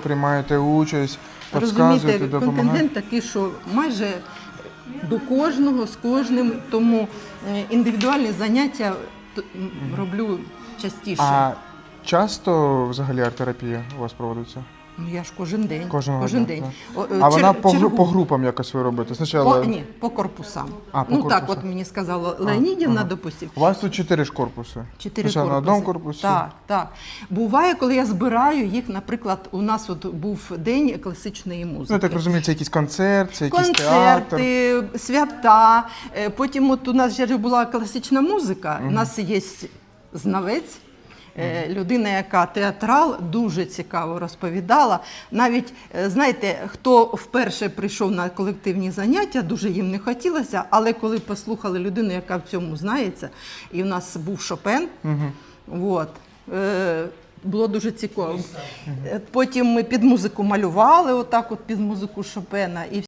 приймаєте участь, Розумієте, підказуєте, допомагаєте. контингент такий, що майже до кожного з кожним, тому е, індивідуальні заняття т- м, роблю частіше. А часто взагалі арт-терапія у вас проводиться? Ну я ж кожен день. Кожен дня, день. О, е, А вона по, гру- чергу- по групам якось ви робите? По, ні, по корпусам. А, по ну так, корпусам. от мені сказала Леонідівна, ага. допустим. у вас тут чотири ж корпуси. Чотири Спочатку корпуси. на одному корпусі. Так, так. Буває, коли я збираю їх, наприклад, у нас от був день класичної музики. Ну, я так розумію, це якийсь концерт, це якийсь театр. Концерти, свята. Е, Потім от у нас же була класична музика. У нас є знавець. Е, Людина, яка театрал дуже цікаво розповідала. Навіть е, знаєте, хто вперше прийшов на колективні заняття, дуже їм не хотілося, але коли послухали людину, яка в цьому знається, і в нас був Шопен, от, е, було дуже цікаво. Потім ми під музику малювали, отак, от під музику Шопена. І